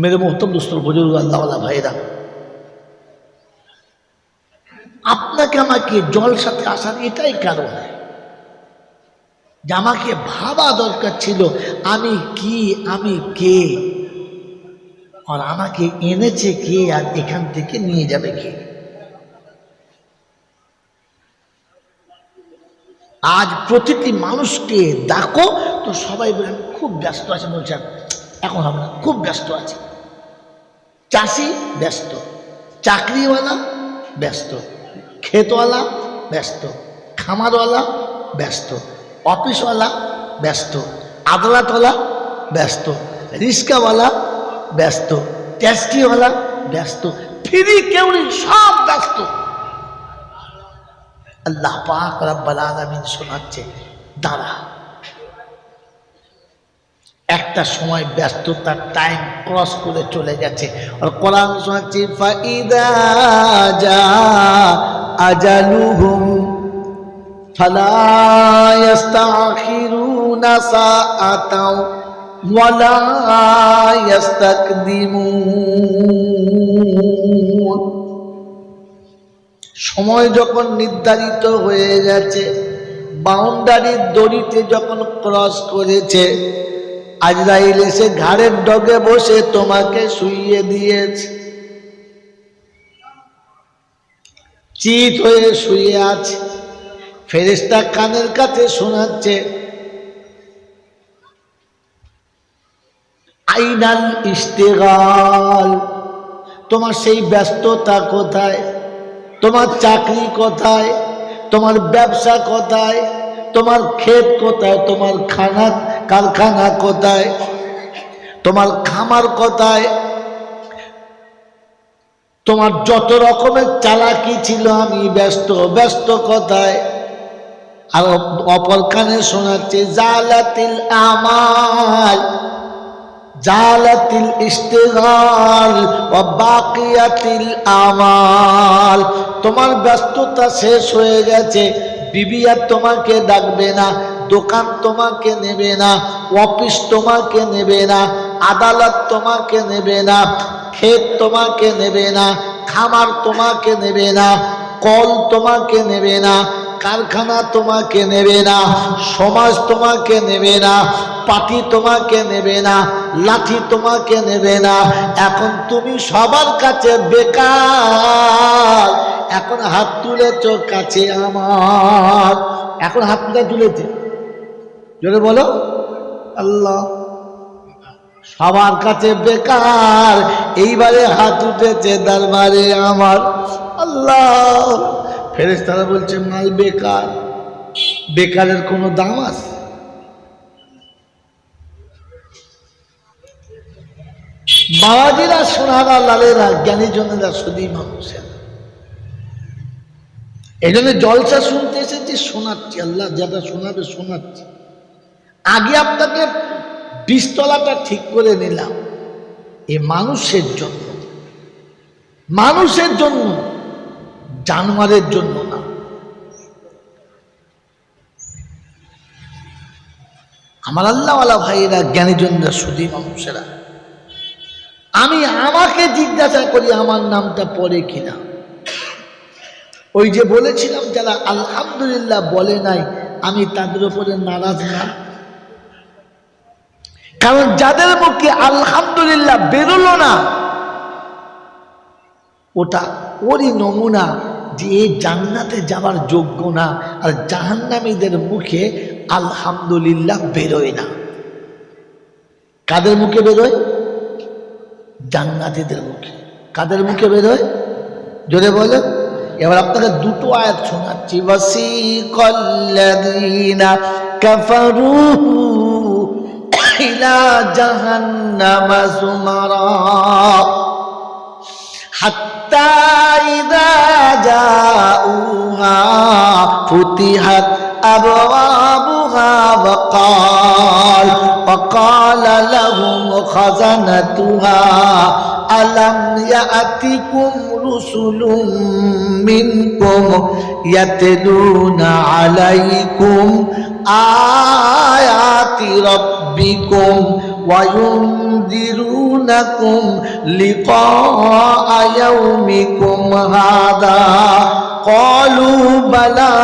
মেরে মোহতম দুস্তর বুজুর্গ আল্লাহওয়ালা ভাইরা আপনাকে আমাকে জল সাথে আসার এটাই কারণ। যে আমাকে ভাবা দরকার ছিল, আমি কি, আমি কে? আর আমাকে এনেছে কে আর এখান থেকে নিয়ে যাবে কে? আজ প্রতিটি মানুষকে ডাকো, তো সবাই বলেন খুব ব্যস্ত আছে। বলছেন এখন না, খুব ব্যস্ত আছে। চাষি ব্যস্ত, চাকরিওয়ালা ব্যস্ত, ক্ষেতওয়ালা ব্যস্ত, খামারওয়ালা ব্যস্ত, অফিসওয়ালা ব্যস্ত, আদালতওয়ালা ব্যস্ত রিক্সাওয়ালা ব্যস্ত, ট্যাক্সিওয়ালা ব্যস্ত, ফ্রি কেউ নেই, সব ব্যস্ত। আল্লাহ পাক রব্বাল আলামিন শোনাচ্ছে, দাঁড়া। একটা সময় ব্যস্ততার টাইম ক্রস করে চলে গেছে। আর কোরআন শোনাচ্ছে, ফাইদা যা আজালুহুম সময় যখন নির্ধারিত হয়ে গেছে বাউন্ডারির দড়িতে যখন ক্রস করেছে আজরাইল এসে ঘাড়ের ডগে বসে তোমাকে শুইয়ে দিয়েছে। চিত হয়ে শুয়ে আছে। ফেরেস্তা কানের কাছে শোনাচ্ছে, আইনাল ইস্তেগাল তোমার সেই ব্যস্ততা কোথায়? তোমার চাকরি কোথায়? তোমার ব্যবসা কোথায়? তোমার ক্ষেত কোথায়? তোমার খানা, কারখানা কোথায়? তোমার খামার কোথায়? তোমার যত রকমের চালাকি ছিল, আমি ব্যস্ত ব্যস্ত কোথায়? আর অপর কানে শোনাচ্ছে, জালাতিল আমাল, জালাতিল ইস্তেগাল ও বাকিয়াতিল আমাল। তোমার ব্যস্ততা শেষ হয়ে গেছে বিবি আর তোমাকে ডাকবে না, দোকান তোমাকে নেবে না, অফিস তোমাকে নেবে না, আদালত তোমাকে নেবে না, ক্ষেত তোমাকে নেবে না, খামার তোমাকে নেবে না, কল তোমাকে নেবে না কারখানা তোমাকে নেবে না, সমাজ তোমাকে নেবে না, পাটি তোমাকে নেবে না, লাঠি তোমাকে নেবে না। এখন তুমি সবার কাছে বেকার, এখন হাত তুলেছ কাছে আমার। এখন হাত তুলে তুলেছে। জোরে বলো। আল্লাহ, সবার কাছে বেকার, এইবারে হাত উঠেছে দরবারে আমার। আল্লাহ। ফেরেস তারা বলছে মাল বেকার। বেকারের কোনো দাম আছে? বাবাজিরা সোনারা, লালেরা, জ্ঞানী জনেরা শুধু মানুষের। এই জন্য জলসা শুনতে এসেছি, শোনাচ্ছি, আল্লাহ যেটা শোনাবে শোনাচ্ছি। আগে আপনাকে বিস্তলাটা ঠিক করে নিলাম, এ মানুষের জন্য। মানুষের জন্য জানোয়ারের জন্য না। আমার আল্লাহওয়ালা ভাইয়েরা, জ্ঞানীজনরা শুধু মানুষেরা, আমি আমাকে জিজ্ঞাসা করি আমার নামটা পড়ে কিনা। ওই যে বলেছিলাম, যারা আলহামদুলিল্লাহ বলে নাই, আমি তাদের উপরে নারাজ না। কারণ যাদের মুখে আলহামদুলিল্লাহ বেরোলো না, ওটা ওরই নমুনা যে জান্নাতে যাওয়ার যোগ্য না, আর জাহান্নামীদের মুখে আলহামদুলিল্লাহ বেরোয় না। কাদের মুখে বেরোয়? জান্নাতীদের মুখে। কাদের মুখে বেরোয়? জোরে বলেন। এবার আপনাকে দুটো আয়াত শোনাচ্ছি। ওয়াসিকাল্লাযীনা কাফারু ইলা জাহান্নামা হাত্তা ইযা জাউহা ফুতিহাত আবওয়াবুহা أبوابها وقال وقال لهم خزنتها ألم يأتكم رسل منكم يتلون عليكم آيات ربكم وينذرونكم لقاء يومكم هذا قالوا بلى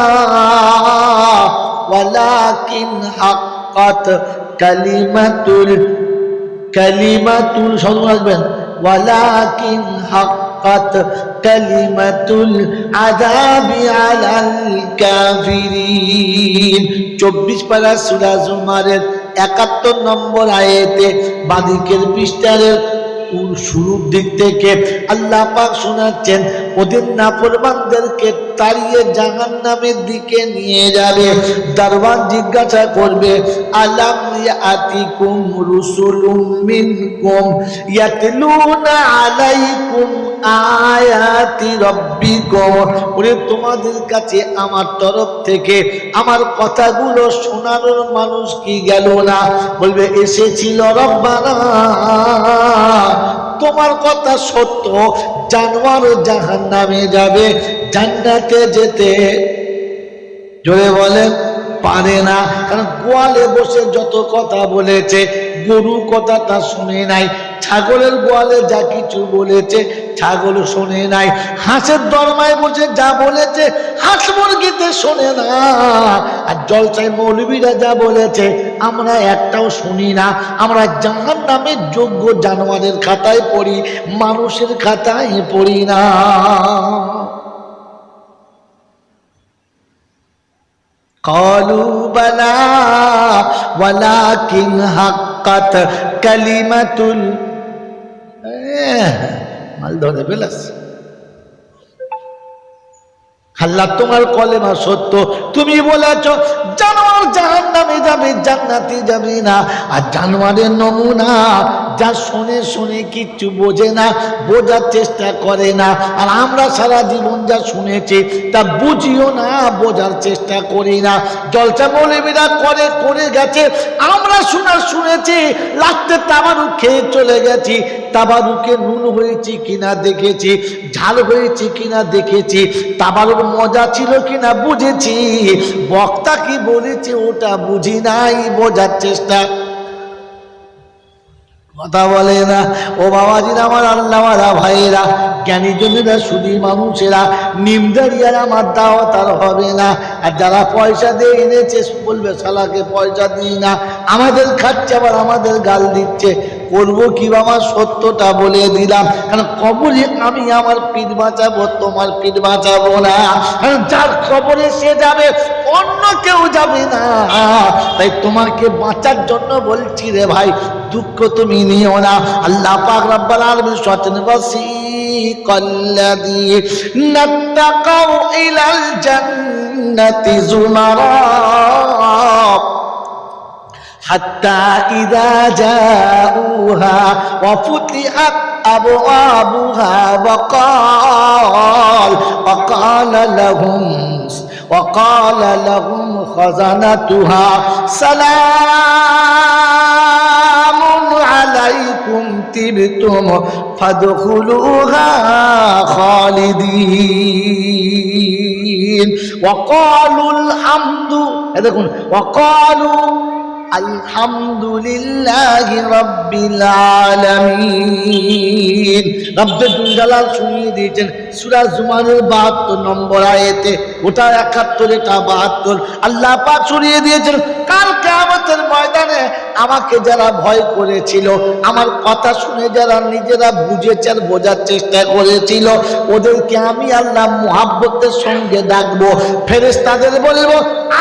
ولكن حقت كلمة كلمة شنو রাখবেন ولكن حقت كلمة العذاب على الكافرين চব্বিশ পারা সুরা জুমারের একাত্তর নম্বর আয়েতে বাদিকের পৃষ্ঠারের শুরুর দিক থেকে আল্লাহ পাক শোনাচ্ছেন, ওদের নাফরমানদেরকে তাড়িয়ে জাহান নামের দিকে নিয়ে যাবে। দারওয়ান জিজ্ঞাসা করবে, আলাম আতিকুম রুসুলুম মিনকুম ইয়াতলুনা আলাইকুম আয়াতি রব্বিকুম? ওরে, তোমাদের কাছে আমার তরফ থেকে আমার কথাগুলো শোনানোর মানুষ কি গেল না? বলবে, এসেছিল রব্বানা। তোমার কথা সত্য, জানোয়ার জাহান নামে যাবে, জান্নাতে যেতে। জোরে বলেন, পারে না। কারণ গোয়ালে বসে যত কথা বলেছে গরু কথাটা শুনে নাই ছাগলের গোয়ালে যা কিছু বলেছে ছাগল শোনে নাই হাঁসের দরমায় বসে যা বলেছে হাঁস মুরগিতে শোনে না আর জলসাই মৌলবীরা যা বলেছে আমরা একটাও শুনি না আমরা জাহান নামের যোগ্য জানোয়ারের খাতায় পড়ি মানুষের খাতায় পড়ি না قالوا بلى ولكن حقت হাক্কাত কালিমাতুল মাল ধরে ফেলাস আল্লাহ তোমার কলেমা সত্য, তুমি বলেছ, জানোয়ার জাহান নামে যাবে, জান্নাতে যাবে না। আর জানোয়ারের নমুনা যা শুনে শুনে কিচ্ছু বোঝে না, বোঝার চেষ্টা করে না। আর আমরা সারা জীবন যা শুনেছি, তা বুঝিও না, বোঝার চেষ্টা করি না। জলসা মৌলবীরা করে করে গেছে। আমরা শোনা, শুনেছি, লাস্টে তাবারু খেয়ে চলে গেছি। তাবারুকে নুন হয়েছে কিনা দেখেছি, ঝাল হয়েছে কিনা দেখেছি, তাবারুর মজা ছিল কিনা বুঝেছি। বক্তা কি বলেছে ওটা বুঝি নাই, বোঝার চেষ্টা কথা বলে না। ও বাবাজিরা, আমার আল্লাহরা ভাইয়েরা, জ্ঞানী জনেরা শুধু মানুষেরা নিমদারিয়ার আমার দাওয়া তার হবে না। আর যারা পয়সা দিয়ে এনেছে, বলবে, শালাকে পয়সা দিই না। আমাদের খাচ্ছে, আবার আমাদের গাল দিচ্ছে। করব কি বাবা? সত্যটা বলে দিলাম। কারণ কবরে আমি আমার পিঠ বাঁচাবো, তোমার পিঠ বাঁচাবো না। যার খবরে সে যাবে, অন্য কেউ যাবে না। তাই তোমাকে বাঁচার জন্য বলছি রে ভাই, দুঃখ তুমি নিও না। আল্লাহ পাক রব্বাল আলামিন সতেন বাসি কল্লাদি নাত্তাকাউ ইলাল জান্নাতি জুমারা। حتى إذا جاءوها وفتحت أبوابها وقال وقال لهم وقال لهم خزنتها سلام عليكم تبتم فادخلوها خالدين وقالوا الحمد দেখুন وقالوا আলহামদুলিল্লাহ রব্বিল আলামিন। রব্বুল জালাল শুনিয়ে দিয়েছেন সূরা জুমারের 72 নম্বর আয়াতে, ওটা 71 এটা 72 আল্লাহ পাক শুনিয়ে দিয়েছেন, কাল কিয়ামতের ময়দানে আমাকে যারা ভয় করেছিল, আমার কথা শুনে যারা নিজেরা বুঝেছে আর বোঝার চেষ্টা করেছিল, ওদেরকে আমি আল্লাহ মুহাব্বতের সঙ্গে ডাকবো, ফেরেশতাদের বলব,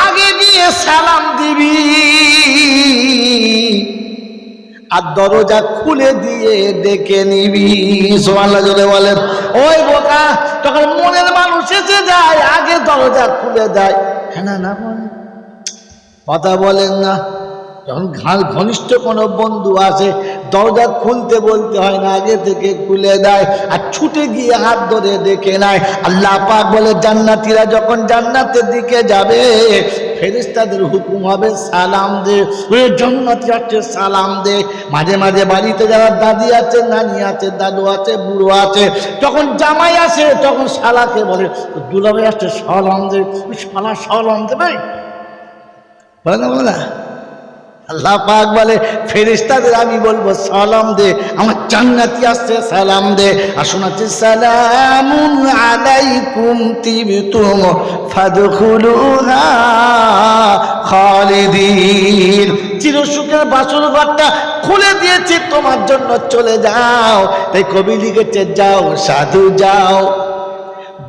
আগে গিয়ে সালাম দিবি। আর দরজা খুলে দিয়ে ডেকে নিবি। সোমাল্লা জোরে বলেন। ওই বোকা, তখন মনের মানুষ এসে যায়, আগে দরজা খুলে দেয়। হ্যাঁ না না বলে। কথা বলেন না। যখন ঘনিষ্ঠ কোনো বন্ধু আসে, দরজা খুলতে বলতে হয় না, আগে থেকে খুলে দেয় আর ছুটে গিয়ে হাত ধরে দেখে নেয়। আল্লাহ পাক বলে, জান্নাতিরা যখন জান্নাতের দিকে যাবে ফেরিস্তাদের হুকুম হবে সালাম দে। জন্নত যাচ্ছে সালাম দে। মাঝে মাঝে বাড়িতে যারা দাদি আছে, নানি আছে, দাদু আছে, বুড়ো আছে, যখন জামাই আসে, তখন শালাকে বলে দুলাবে আসছে, সালাম দে। শালা সালাম দেবে? বলে না বলে না। আল্লাহ পাক বলে, ফেরেশতাদের আমি বলব, সালাম দে, আমার জান্নাতি আসছে, সালাম দে। আর শোনাচ্ছে সালামুন আলাইকুম তিবতুম ফাদখুলুহা খালিদিন। চিরসুখের বাসর ঘরটা খুলে দিয়েছি, তোমার জন্য চলে যাও। তাই কবি লিখেছে, যাও, সাধু যাও।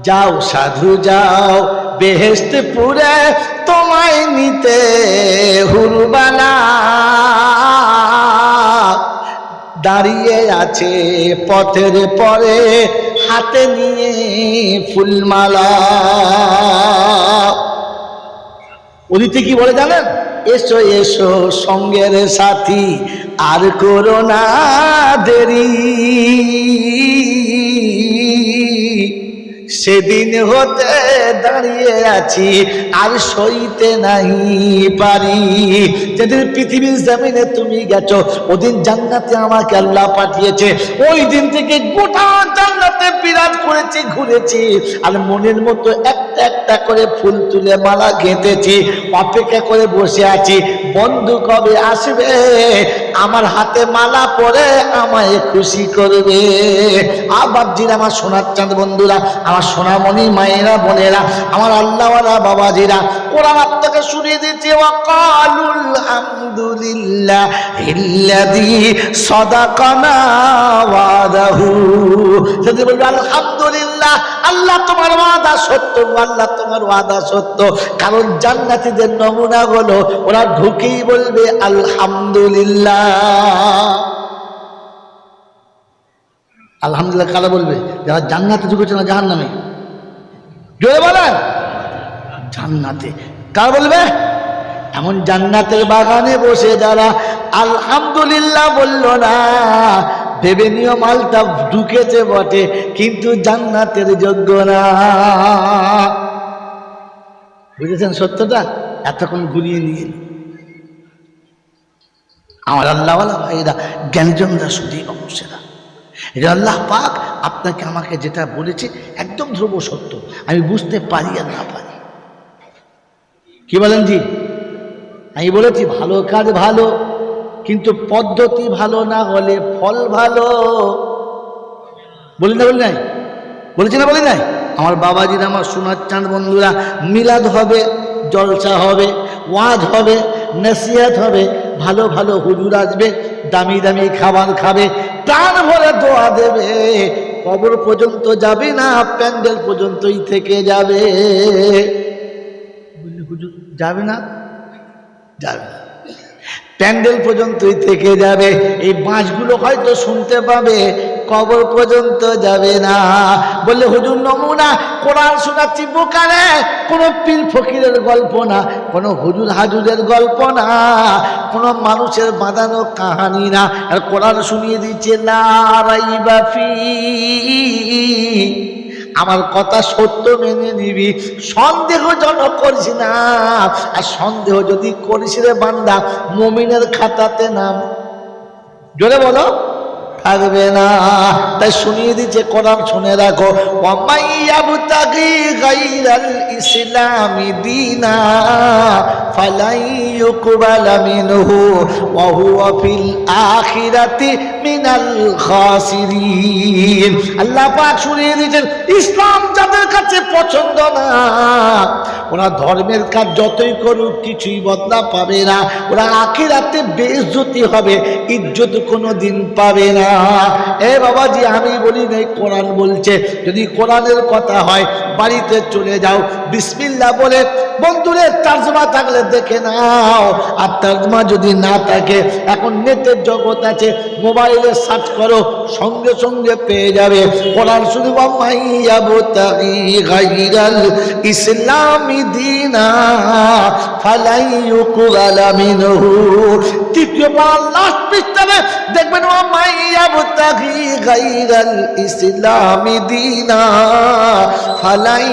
যাও, সাধু যাও বেহেস্ত পুরে তোমায় নিতে হুরবালা দাঁড়িয়ে আছে পথের পরে, হাতে নিয়ে ফুলমালা। ওদিকে কি বলে জানেন? এসো এসো সঙ্গের সাথী, আর করো না দেরি। সেদিন হতে দাঁড়িয়ে আছি, আর সইতে নাই পারি। যেদিন পৃথিবীর জামিনে তুমি গেছো, ওদিন জান্নাতে আমাকে আল্লাহ পাঠিয়েছে। ওই দিন থেকে গোটা জান্নাতে বিরাজ করেছি, ঘুরেছি। আর মনের মতো একটা একটা করে ফুল তুলে মালা গেঁথেছি, অপেক্ষা করে বসে আছি, বন্ধু কবে আসবে? আমার হাতে মালা পরে আমায় খুশি করবে। আবার আমার সোনার চাঁদ বন্ধুরা, আমার সোনামণি মায়েরা, বোনেরা, আমার আল্লাহওয়ালা বাবাজিরা কোরআন আপনাকে শুনিয়ে দিচ্ছে আলহামদুলিল্লাহ, আল্লাহ তোমার ওয়াদা সত্য আল্লাহ তোমার ওয়াদা সত্য। কারণ জান্নাতীদের নমুনা হলো, ওরা ঢুকেই বলবে, আলহামদুলিল্লাহ। আলহামদুলিল্লাহ কারা বলবে? যারা জান্নাতে ঢুকেছে না জাহান নামে জোরে বলেন। জান্নাতে। কার বলবে? এমন জান্নাতের বাগানে বসে যারা আলহামদুলিল্লাহ বলল না ভেবে নিও মালটা ঢুকেছে বটে, কিন্তু জান্নাতের যোগ্য না। বুঝেছেন সত্যটা? এতক্ষণ ঘুরিয়ে নিয়ে আমার আল্লাহওয়ালা ভাইরা জ্ঞানজনরা শুধু অবশ্যরা এটা আল্লাহ পাক আপনাকে আমাকে যেটা বলেছে একদম ধ্রুব সত্য, আমি বুঝতে পারি আর না পারি। কি বলেন জি? আমি বলেছি, ভালো কাজ ভালো কিন্তু পদ্ধতি ভালো না হলে ফল ভালো। বলি না, বলি নাই? বলেছি না, বলি নাই? আমার বাবাজির, আমার সোনার চাঁদ বন্ধুরা, মিলাদ হবে, জলসা হবে, ওয়াজ হবে, নসিহাত হবে, ভালো ভালো হুজুর আসবে, দামি দামি খাবার খাবে, প্রাণ ভরে দোয়া দেবে। কবর পর্যন্ত যাবে না, প্যান্ডেল পর্যন্তই থেকে যাবে। হুজুর, যাবে না? যাবে না। প্যান্ডেল পর্যন্তই থেকে যাবে। এই বাঁশগুলো হয়তো শুনতে পাবে, কবর পর্যন্ত যাবে না। বললে, হুজুর নমুনা, কোরআন শোনাচ্ছি বোকারে, কোনো পীর ফকিরের গল্প না, কোনো হুজুর হাজুরের গল্প না, কোনো মানুষের বাঁধানো কাহানি না। আর কোরআন শুনিয়ে দিচ্ছে লারাই বাফি আমার কথা সত্য মেনে নিবি। সন্দেহ জন করিস না। আর সন্দেহ যদি করিস রে বান্দা, মমিনের খাতাতে নাম। জোরে বলো। থাকবে না। তাই শুনিয়ে দিচ্ছে, কোরআন শুনে রাখো। ইসলামি দিনা, ফালাই মিনহু, ওয়া হুয়া ফিল আখিরাতি ইসলাম যাদের কাছে পছন্দ না, ওরা ধর্মের কাজ যতই করুক, কিছুই বদলা পাবে না। ওরা আখিরাতে বেইজ্জতি হবে, ইজ্জত কোনো দিন পাবে না। এ বাবাজি, আমি বলি নাই, কোরআন বলছে, যদি কোরআনের কথা হয়, বাড়িতে চলে যাও। বিসমিল্লা বলে বন্ধুরে তার্জমা থাকলে দেখে নাও। আর তার্জমা যদি না থাকে, এখন নেটের জগৎ আছে, মোবাইলে সার্চ করো, সঙ্গে সঙ্গে পেয়ে যাবে। কোরআন শুধু ইসলামী দিনা ফালাই দেখবেন ও মাইয়া বুতাগি ইসলামী দিনা ফালাই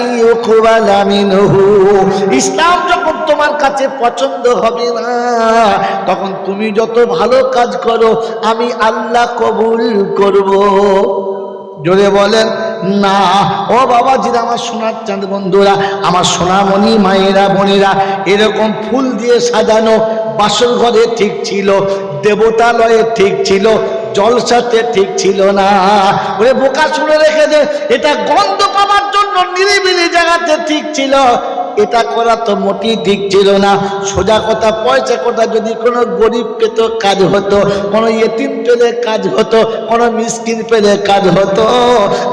ইসলাম যখন তোমার কাছে পছন্দ হবে না, তখন তুমি যত ভালো কাজ করো, আমি আল্লাহ কবুল করব। জোরে বলেন, না। ও বাবা জিরা আমার সোনার চাঁদ বন্ধুরা, আমার সোনামণি মায়েরা, বোনেরা, এরকম ফুল দিয়ে সাজানো বাসর ঘরে ঠিক ছিল, দেবতালয়ে ঠিক ছিল, জলসাতে ঠিক ছিল না। ওরে বোকা শুনে রেখে দে, এটা গন্ধ পাওয়ার জন্য নিরিবিলি জায়গাতে ঠিক ছিল। এটা করা তো মোটেই ঠিক ছিল না। সোজা কথা, পয়সা কথা যদি কোনো গরিব পেত, কাজ হতো, কোনো এতিম পেলে কাজ হতো, কোনো মিসকিন পেলে কাজ হতো।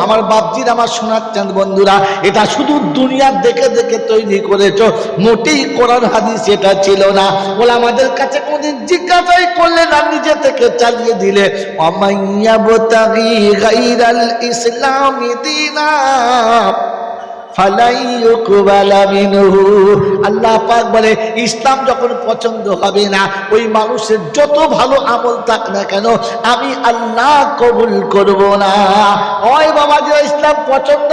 আমার বাপজির, আমার সোনার চাঁদ বন্ধুরা, এটা শুধু দুনিয়ার দেখে দেখে তৈরি করেছ। মোটেই কোরআন, হাদিস এটা ছিল না। বলে আমাদের কাছে কোনোদিন জিজ্ঞাসাই করলে না, নিজে থেকে চালিয়ে দিলে। অমাইয়া গাইরাল ইসলামী দিনা। আল্লাহ পাক বলে, ইসলাম যখন পছন্দ হবে না, ওই মানুষের যত ভালো আমল থাক না কেন, আমি আল্লাহ কবুল করব না। অয় বাবা যে ইসলাম পছন্দ?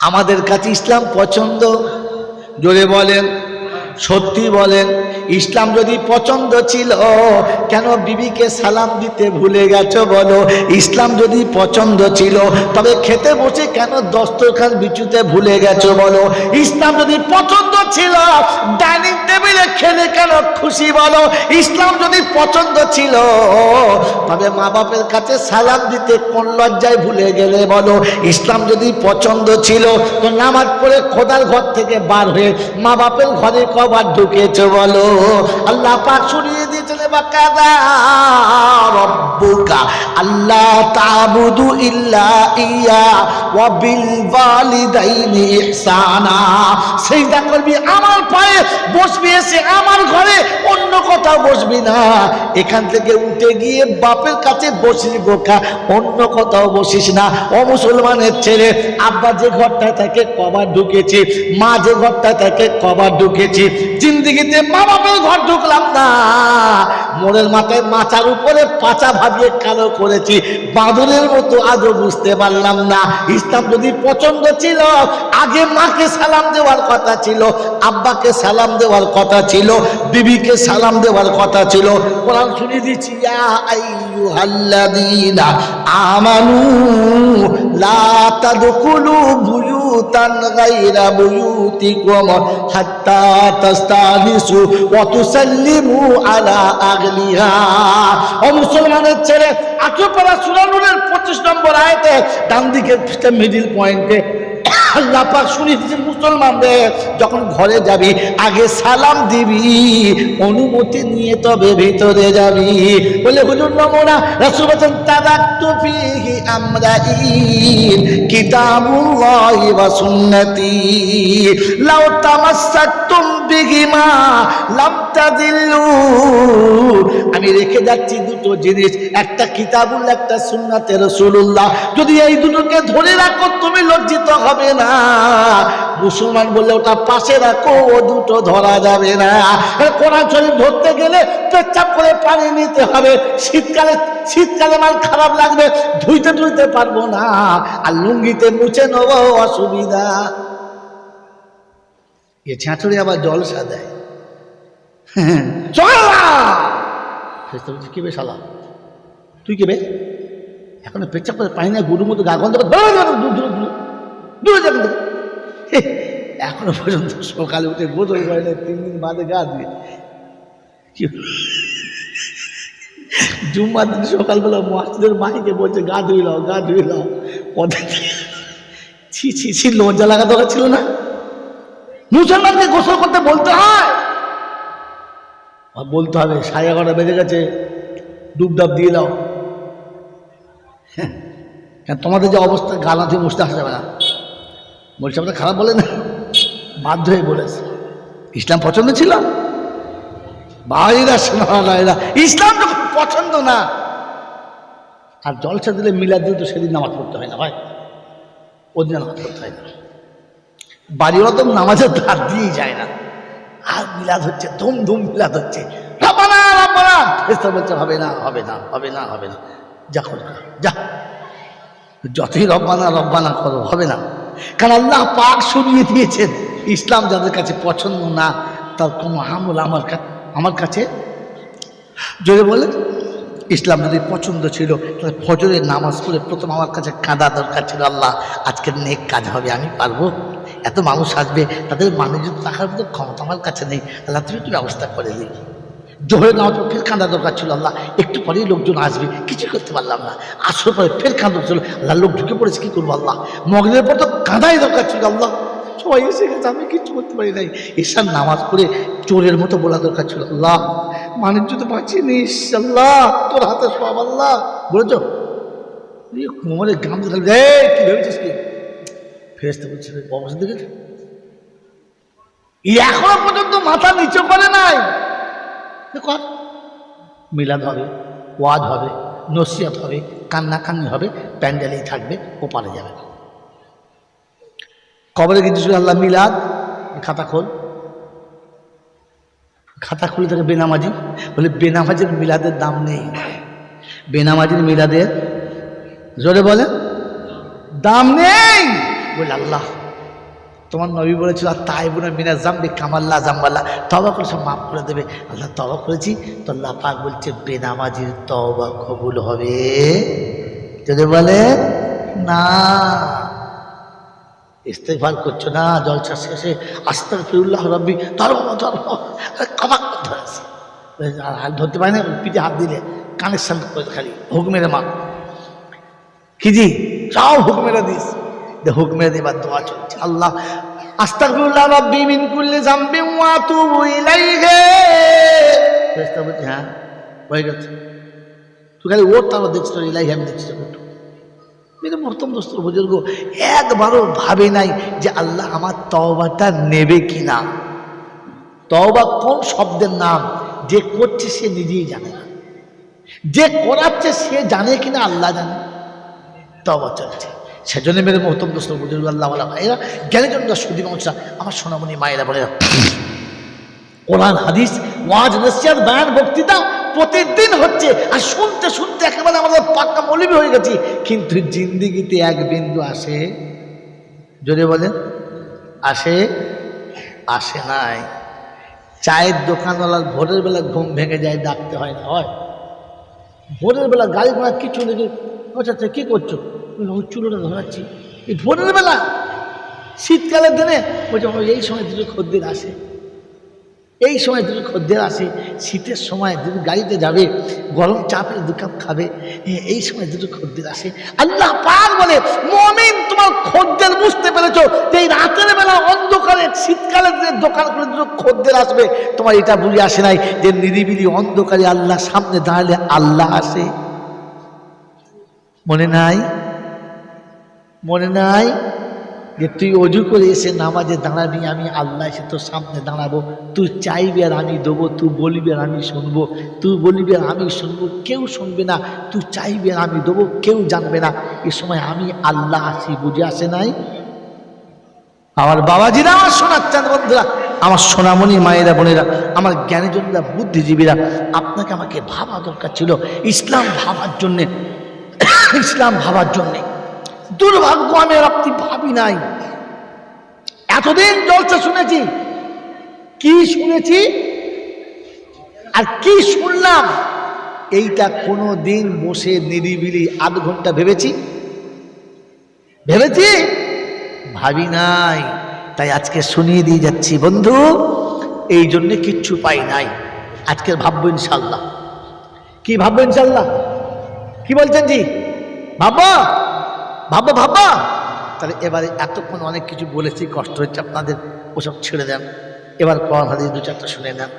আমাদের কাছে ইসলাম পছন্দ? জোরে বলেন। সত্যি বলেন, ইসলাম যদি পছন্দ ছিল, কেন বিবিকে সালাম দিতে ভুলে গেছ বলো? ইসলাম যদি পছন্দ ছিল, তবে খেতে বসে কেন দস্তরখান বিচুতে ভুলে গেছ বলো? ইসলাম যদি পছন্দ ছিল, ডাইনিং টেবিলে খেলে কেন খুশি বলো? ইসলাম যদি পছন্দ ছিল, তবে মা বাপের কাছে সালাম দিতে কোন লজ্জায় ভুলে গেলে বলো? ইসলাম যদি পছন্দ ছিল, তো নামাজ পড়ে খোদার ঘর থেকে বার হয়ে মা বাপের ঘরে কবার ঢুকেছো বলো আল্লাহ পাক শুনিয়ে দিয়েছেন রব্বুকা আল্লাহ তাবুদু ইল্লা ইয়া, ওয়া বিল ওয়ালিদাইনি ইহসানা। করবি আমার পায়ে, বসবি এসে আমার ঘরে, অন্য কোথাও বসবি না। এখান থেকে উঠে গিয়ে বাপের কাছে বসিস বোকা, অন্য কোথাও বসিস না। ও মুসলমানের ছেলে, আব্বা যে ঘরটায় থাকে কবার ঢুকেছি, মা যে ঘরটায় থাকে কবার ঢুকেছি। জিন্দিগিতে মা বাপের ঘর ঢুকলাম না। মোড়ের মাথায় মাথার উপরে পাচা ভাবিয়ে কালো করেছি। বাদরের মতো আজও বুঝতে পারলাম না। ইসলাম যদি পছন্দ ছিল, আগে মাকে সালাম দেওয়ার কথা ছিল, আব্বাকে সালাম দেওয়ার কথা ছিল, বিবিকে সালাম দেওয়ার কথা ছিল। কোরআন শুনে দিচ্ছি আমানু লা তাদখুলু বুয়ুতান বুয়ুতিকুম হাত্তা তাস্তানিসু ওয়া তুসাল্লিমু আলা আগলিহা। ও মুসলমানের ছেলে আঠেরো পারা সুরানুরের পঁচিশ নম্বর আয়তে ডান দিকে মিডিল পয়েন্টে আল্লাহ পাক দিচ্ছেন মুসলমানদের যখন ঘরে যাবি, আগে সালাম দিবি, অনুমতি নিয়ে তবে ভিতরে যাবি। বলে, হুজুর নমুনা, রাসূল বলেন তাদাক্তু ফিহি আমরা ইন কিতাবুল্লাহি ওয়া সুন্নতি। লাউ তামাসসাকতুম বিহিমা, লাম তাদিল্লু আমি রেখে যাচ্ছি দুটো জিনিস, একটা কিতাবুল, একটা সুন্নাতে রাসূলুল্লাহ। যদি এই দুটোকে ধরে রাখো, তুমি লজ্জিত হবে না। মুসলমান বললে, ওটা পাশে রাখো, ও দুটো ধরা যাবে না। কোরআন শরীফ ধরতে গেলে পেচ্ছাপ করে পানি নিতে হবে। শীতকালে শীতকালে মাল খারাপ লাগবে, ধুইতে ধুইতে পারব না। আর লুঙ্গিতে মুছে নেব, অসুবিধা। এ ছাঁচড়ে আবার জলসা দেয়। চল কি বে শালা? তুই কে বে? এখন পেচ্ছাপ করে পানি না গরুর মতো গা গন্ধ দূরে দূর দূর যাবে এখনও পর্যন্ত সকালে উঠে গোসল করে না তিন দিন বাদে গা দিয়ে জুম্মার দিন সকালবেলা মসজিদের মাইকে বলছে, গা ধুই লাও গা ধুই লাও পদে ছি ছি ছি, লজ্জা লাগা দরকার ছিল না? মুসলমানকে গোসল করতে বলতে হয়? বলতে হবে সাড়ে এগারোটা বেজে গেছে ডুব ডাব দিয়ে দাও। হ্যাঁ, তোমাদের যে অবস্থা গালা দিয়ে বসতে আসা যাবে না। বলছে আমাদের খারাপ বলে না? বাধ্য হয়ে বলেছে। ইসলাম পছন্দ ছিল? শোনা ইসলাম যখন পছন্দ না। আর জলসা দিলে মিলাদ দিলে তো সেদিন নামাজ পড়তে হয় না ভাই। ওদিন নামাজ পড়তে হয় না। বাড়িওয়ালা তো নামাজের ধার দিয়েই যায় না। আর মিলাদ হচ্ছে ধুমধুম ধুম মিলাদ হচ্ছে। রাব্বানা রাব্বানা। ফেরেশতা বলছে হবে না হবে না হবে না হবে না। যা কর যা যতই রব্বানা রব্বানা করো হবে না। কারণ আল্লাহ পাক শুনিয়ে দিয়েছেন ইসলাম যাদের কাছে পছন্দ না তার কোনো আমল আমার আমার কাছে? যদি বলে ইসলাম যদি পছন্দ ছিল, তাহলে ফজরের নামাজ পড়ে প্রথম আমার কাছে কাঁদা দরকার ছিল, আল্লাহ, আজকের নেক কাজ হবে, আমি পারব? এত মানুষ আসবে, তাদের মানুষ যদি টাকার মতো ক্ষমতা আমার কাছে নেই আল্লাহ তুমি একটু ব্যবস্থা করে দিই জোহরের নামাজ ফের কাঁদা দরকার ছিল, আল্লাহ, একটু পরেই লোকজন আসবে কিছু করতে পারলাম না। আসর পরে ফের কাঁদা ছিল, আল্লাহ, লোক ঢুকে পড়েছে, কী করব আল্লাহ? মগদের পর তো কাঁদাই দরকার ছিল, আল্লাহ, সবাই এসে গেছে, আমি কিচ্ছু করতে পারি নাই। ঈশার নামাজ পড়ে চোরের মতো বলা দরকার ছিল, আল্লাহ মানুষ যদি বাঁচিয়ে নিস আল্লাহ, তোর হাতে সব আল্লাহ। বলেছ? কোমরের গাম দেখে কি ভেবেছিস কি? ফেরেস্তা বলছে অবস্থা দেখেছে? এখনও পর্যন্ত মাথা নিচু করে নাই। কর। মিলাদ হবে, ওয়াজ হবে, নসিহত হবে কান্নাকান্নি হবে প্যান্ডেলেই থাকবে ও পারে যাবে না। কবরে কিছু আল্লাহ, মিলাদ? খাতা খোল। খাতা খুলে থাকে বেনামাজি। বলে, বেনামাজির মিলাদের দাম নেই। বেনামাজির মিলাদের, জোরে বলে দাম নেই। বলে, আল্লাহ, তোমার নবী বলেছিল, আর তাই বোনা মিনা জাম্বি কামাল্লা জাম্বাল্লা তবা করে সব মাফ করে দেবে। আল্লাহ তবা করেছি, তো আল্লাহ পাক বলছে, বেনামাজির তবা কবুল হবে। যদি বলে না। ইস্তেফার করছ না জলসা শেষে আস্তে ফিরুল্লাহ রব্বি ধর্ম ধর্ম কবাক ধরেছে আর হাত ধরতে পারি না, পিঠে হাত দিলে কানেকশন করে খালি, হুক মেরে মা কি জি? সব হুক মেরে দিস। হুক মেরে দিবার দোয়া চলছে। আল্লাহ, আস্তাগফিরুল্লাহ রাব্বি মিন কুল্লি যামবিন ওয়া আতুবু ইলাইহি। ফেরেশতা বলছে হ্যাঁ হয়ে গেছে। তুই খালি ওর তারও দেখছিস ইলাইহি আমি দেখছি মেরে মহতম দোস্তর বুজুর্গ, একবারও ভাবে নাই যে আল্লাহ আমার তওবাটা নেবে কি না তওবা কোন শব্দের নাম? যে করছে সে নিজেই জানে না। যে করাচ্ছে সে জানে কিনা, আল্লাহ জানে। তওবা চলছে। সেজন্য মেরে মহতম দোস্তর বুজুর্গ, আল্লাহ ভাইরা জ্ঞানীজনরা সুদী মানুষরা আমার সোনামণি মায়েরা বলে কোরআন, হাদিস, ওয়াজ নসিয়াত বায়ান, বক্তৃতা প্রতিদিন হচ্ছে, আর শুনতে শুনতে একেবারে আমাদের পাক্কা মলিবি হয়ে গেছি। কিন্তু জিন্দিগিতে এক বিন্দু আসে যদি বলেন, আসে আসে নাই। চায়ের দোকানওয়ালার ভোরের বেলা ঘুম ভেঙে যায়, ডাকতে হয় না, হয়। ভোরের বেলা গাড়ি ঘোড়া কিছু নেই আচ্ছা আচ্ছা কী করছ? চুলোটা ধরাচ্ছি। এই ভোরের বেলা, শীতকালের দিনে, বলছে এই সময় দুটো খদ্দের আসে। এই সময় দুটো খদ্দের আসে, শীতের সময় দুটো গাড়িতে যাবে, গরম চাপের দু কাপ খাবে এই সময় দুটো খদ্দের আসে, আল্লাহ পাক বলে, মমিন, তোমার খদ্দের বুঝতে পেরেছ যে এই রাতের বেলা অন্ধকারে শীতকালের দিনে দোকান করে দুটো খদ্দের আসবে, তোমার এটা বুঝে আসে নাই যে নিরিবিলি অন্ধকারে আল্লাহ সামনে দাঁড়ালে আল্লাহ আসে? মনে নাই? মনে নাই? যে তুই অজু করে এসে নামাজে দাঁড়াবি, আমি আল্লাহ এসে তোর সামনে দাঁড়াবো। তুই চাইবি আর আমি দেবো, তুই বলবি আর আমি শুনব। তুই বলবি আর আমি শুনব, কেউ শুনবে না। তুই চাইবি আর আমি দেবো, কেউ জানবে না। এ সময় আমি আল্লাহ আসি বুঝে আসে নাই? আমার বাবাজিরা, আমার শোনাচ্ছেন বন্ধুরা, আমার সোনামণি মায়েরা, বোনেরা, আমার জ্ঞানীজনরা, বুদ্ধিজীবীরা, আপনাকে আমাকে ভাবা দরকার ছিল। ইসলাম ভাবার জন্যে, ইসলাম ভাবার জন্যে দুর্ভাগ্য আমি আপনি ভাবি নাই। এতদিন জলসা শুনেছি। কি শুনেছি? আর কি শুনলাম? এইটা কোনো দিন বসে নিরিবিলি আধ ঘণ্টা ভেবেছি। ভেবেছি? ভাবি নাই। তাই আজকে শুনিয়ে দিয়ে যাচ্ছি। বন্ধু, এই জন্যে কিচ্ছু পাই নাই। আজকে ভাববো ইনশাল্লাহ কি ভাববো ইনশাল্লাহ কি বলছেন জি? ভাববা? ভাববা ভাববা। তাহলে এবারে এতক্ষণ অনেক কিছু বলেছি, কষ্ট হচ্ছে, আপনাদের ওসব ছেড়ে দেন। এবার কোরআন হাদিস দু চারটা শুনে নেন।